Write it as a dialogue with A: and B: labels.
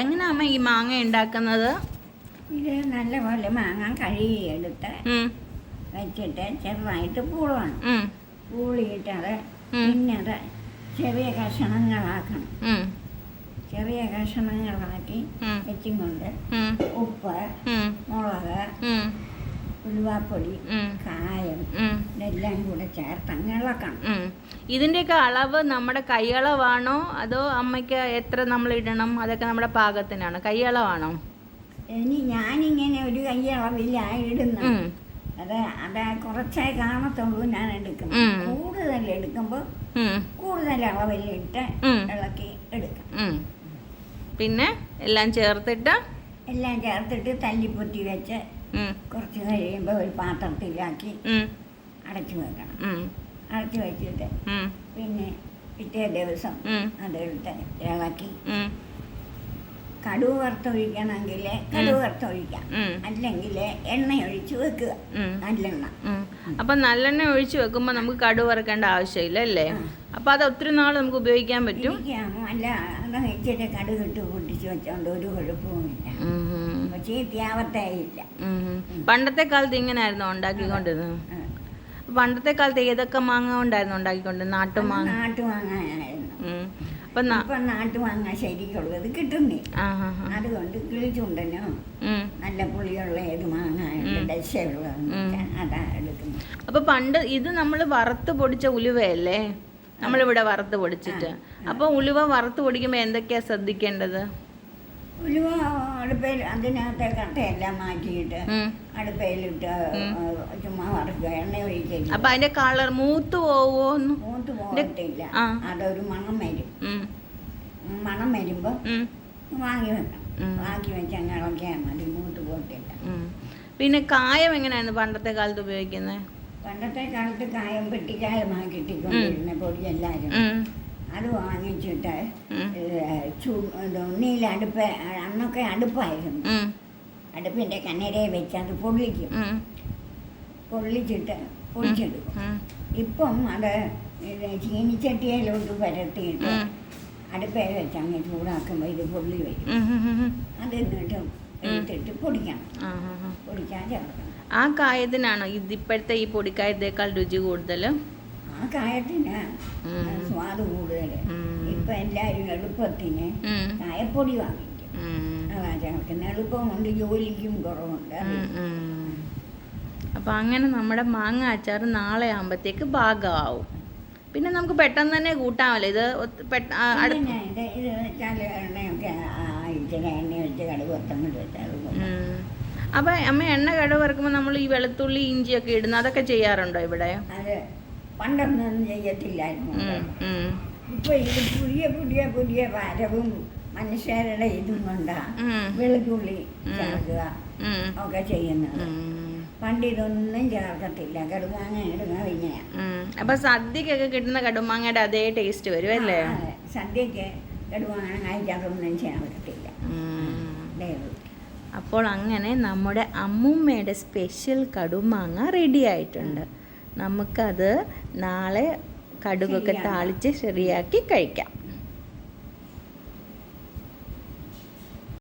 A: എങ്ങനെയാ അമ്മ ഈ മാങ്ങ ഉണ്ടാക്കുന്നത്?
B: ഇത് നല്ലപോലെ മാങ്ങ കഴുകിയെടുത്ത് വെച്ചിട്ട് ചെറുതായിട്ട് പൂളണം.
A: പൂളിയിട്ടത്
B: പൂളിയിട്ട് അത്
A: ഉം.
B: പിന്നെ അത് ചെറിയ കഷണങ്ങളാക്കണം. ചെറിയ കഷണങ്ങളാക്കി. വെച്ചും കൊണ്ട് ഉപ്പ് മുളക് ഉലുവാപ്പൊടി കായം ഇതെല്ലാം കൂടെ ചേർത്ത് അങ്ങ് ഇളക്കണം
A: ഉം. ഇതിന്റെയൊക്കെ അളവ് നമ്മുടെ കൈയളവാണോ? അതോ അമ്മയ്ക്ക് എത്ര നമ്മൾ ഇടണം? അതൊക്കെ നമ്മുടെ പാകത്തിനാണ്. കൈയളവാണോ?
B: ഇനി ഞാനിങ്ങനെ ഒരു കൈയളവില്ല
A: ഇടുന്നു
B: അത് അത് കുറച്ചേ കാണത്തുള്ളൂ ഞാൻ
A: എടുക്കുന്നത്.
B: കൂടുതൽ എടുക്കുമ്പോൾ കൂടുതൽ അളവിലിട്ട് ഇളക്കി എടുക്കാം.
A: പിന്നെ എല്ലാം ചേർത്തിട്ട്?
B: എല്ലാം ചേർത്തിട്ട് തല്ലിപ്പൊറ്റി വെച്ച് കുറച്ച് കഴിയുമ്പോൾ ഒരു പാത്രത്തിലാക്കി അടച്ചു വെക്കണം. അടച്ചു വെച്ചിട്ട് പിന്നെ പിറ്റേ ദിവസം അതെടുത്ത് ഇളക്കി കടുവ് വറുത്തൊഴിക്കണമെങ്കിൽ കടുവ് വറുത്തൊഴിക്കാം. അല്ലെങ്കിൽ എണ്ണ ഒഴിച്ച് വെക്കുക. നല്ലെണ്ണ.
A: അപ്പൊ നല്ലെണ്ണ ഒഴിച്ച് വെക്കുമ്പോൾ നമുക്ക് കടുവ് വറുക്കേണ്ട ആവശ്യമില്ല അല്ലേ. അപ്പൊ അത് ഒത്തിരി നാൾ നമുക്ക് ഉപയോഗിക്കാൻ പറ്റും?
B: അല്ല അത് ഇച്ചിരി കടുക് ഇട്ട് പൊട്ടിച്ച് വെച്ചോണ്ട് ഒരു കുഴപ്പവുമില്ല
A: ഉം, ഉം,
B: അപ്പൊ ചീത്തയാവത്തേ ഇല്ല
A: പണ്ടത്തെ കാലത്ത് ഇങ്ങനായിരുന്നു ഉണ്ടാക്കിക്കൊണ്ടിരുന്നത്. പണ്ടത്തെ കാലത്ത് ഏതൊക്കെ മാങ്ങ ഉണ്ടായിരുന്നു ഉണ്ടാക്കിക്കൊണ്ട് നാട്ടുമാങ്ങ
B: മാങ്ങ?
A: നാട്ടു അപ്പൊ നാട്ടു
B: മാങ്ങ നാട്ടുമാങ്ങ ശരിക്കുള്ളത്
A: കിട്ടുന്നേ.
B: അതുകൊണ്ട് കിളിച്ചുണ്ടനോ നല്ല പുളിയുള്ള ഏത് മാങ്ങ അതാ എടുക്കുന്നത്.
A: അപ്പൊ പണ്ട് ഇത് നമ്മൾ വറുത്ത് പൊടിച്ച ഉലുവയല്ലേ? നമ്മളിവിടെ വറുത്ത് പൊടിച്ചിട്ട്. അപ്പൊ ഉലുവ വറുത്ത് പൊടിക്കുമ്പോ എന്തൊക്കെയാ ശ്രദ്ധിക്കേണ്ടത്?
B: ഉലുവ അടുപ്പയിൽ അതിനകത്തെ കട്ടയെല്ലാം മാറ്റിയിട്ട്. അടുപ്പയിലിട്ട് ചുമ്മാ വറുക്കുക എണ്ണ ഒഴിക്കില്ല
A: അപ്പൊ അതിന്റെ കളർ മൂത്ത് പോവോ
B: മൂത്ത് പോകത്തില്ല. അതൊരു മണം വരും. മണം
A: വരുമ്പോ.
B: വാങ്ങി വെക്കണം. വാങ്ങി വെച്ച് അങ്ങ് ഇളക്കിയാൽ മതി മൂത്ത് പോകത്തില്ല
A: പിന്നെ കായം എങ്ങനെയാണ് പണ്ടത്തെ കാലത്ത് ഉപയോഗിക്കുന്നത്?
B: പണ്ടത്തെ കാലത്ത് കായം പെട്ടിക്കായമായി കിട്ടിക്കൊണ്ടിരുന്ന പൊടിയെല്ലാവരും അത് വാങ്ങിച്ചിട്ട് ഉണ്ണിയിൽ അടുപ്പ് അന്നൊക്കെ അടുപ്പായിരുന്നു. അടുപ്പിന്റെ കന്നരയെ വെച്ച് അത് പൊള്ളിക്കും. പൊള്ളിച്ചിട്ട് പൊടിച്ചെടുക്കും ഇപ്പം അത് ചീനിച്ചട്ടിയിലോട്ട് പരത്തിയിട്ട് അടുപ്പേ വെച്ച് അങ്ങ് ചൂടാക്കുമ്പോൾ ഇത് പൊള്ളി വരും. അത് എന്നിട്ട് എടുത്തിട്ട് പൊടിക്കണം. പൊടിക്കാൻ ചേർക്കണം.
A: ആ കായത്തിനാണോ ഇതിപ്പോഴത്തെ ഈ പൊടിക്കായത്തേക്കാൾ രുചി കൂടുതൽ
B: ആ കായത്തിന്. സ്വാദ് കൂടുതൽ ഇപ്പൊ എല്ലാരും എളുപ്പത്തിന് കായപ്പൊടി വാങ്ങിക്കും. ചേർക്കുന്നത് എളുപ്പമുണ്ട് ജോലിക്കും കുറവുണ്ട്.
A: അപ്പൊ അങ്ങനെ നമ്മുടെ മാങ്ങ അച്ചാർ നാളെ ആകുമ്പോഴത്തേക്ക് ഭാഗമാവും. പിന്നെ നമുക്ക് പെട്ടെന്ന് തന്നെ കൂട്ടാമല്ലോ. ഇത് ഒത്ത് പെട്ട- ആ, അടു-
B: പിന്നെ ഇത് ഇത് വെച്ചാൽ എണ്ണയൊക്കെ ഇച്ചിരി എണ്ണ വെച്ച് കടുക് വത്തങ്ങൾ വെച്ചാൽ
A: ഉം. അപ്പൊ അമ്മ എണ്ണ കടുക് വറുക്കുമ്പോൾ നമ്മൾ ഈ വെളുത്തുള്ളി ഇഞ്ചിയൊക്കെ ഇടുന്ന അതൊക്കെ ചെയ്യാറുണ്ടോ ഇവിടെ?
B: അത് പണ്ടൊന്നും ചെയ്യത്തില്ലായിരുന്നു. ഇപ്പൊ ഇത് പുതിയ പുതിയ പുതിയ വരവും മനുഷ്യരുടെ ഇതും
A: കൊണ്ടാണ്
B: വെളുത്തുള്ളി ചേർക്കുക ഒക്കെ ചെയ്യുന്നത്. പണ്ട് ഇതൊന്നും ചേർക്കത്തില്ല. കടുമാങ്ങ ഇടുന്ന പിന്നെയാ.
A: അപ്പൊ സദ്യക്കൊക്കെ കിട്ടുന്ന കടുമാങ്ങയുടെ അതേ ടേസ്റ്റ് വരും അല്ലേ?
B: സദ്യക്ക് കടുമാങ്ങ കഴിക്കാതൊന്നും ചേർക്കത്തില്ല.
A: അപ്പോൾ അങ്ങനെ നമ്മുടെ അമ്മൂമ്മയുടെ സ്പെഷ്യൽ കടുമാങ്ങ റെഡി ആയിട്ടുണ്ട്. നമുക്കത് നാളെ കടുകൊക്കെ. താളിച്ച് ശരിയാക്കി കഴിക്കാം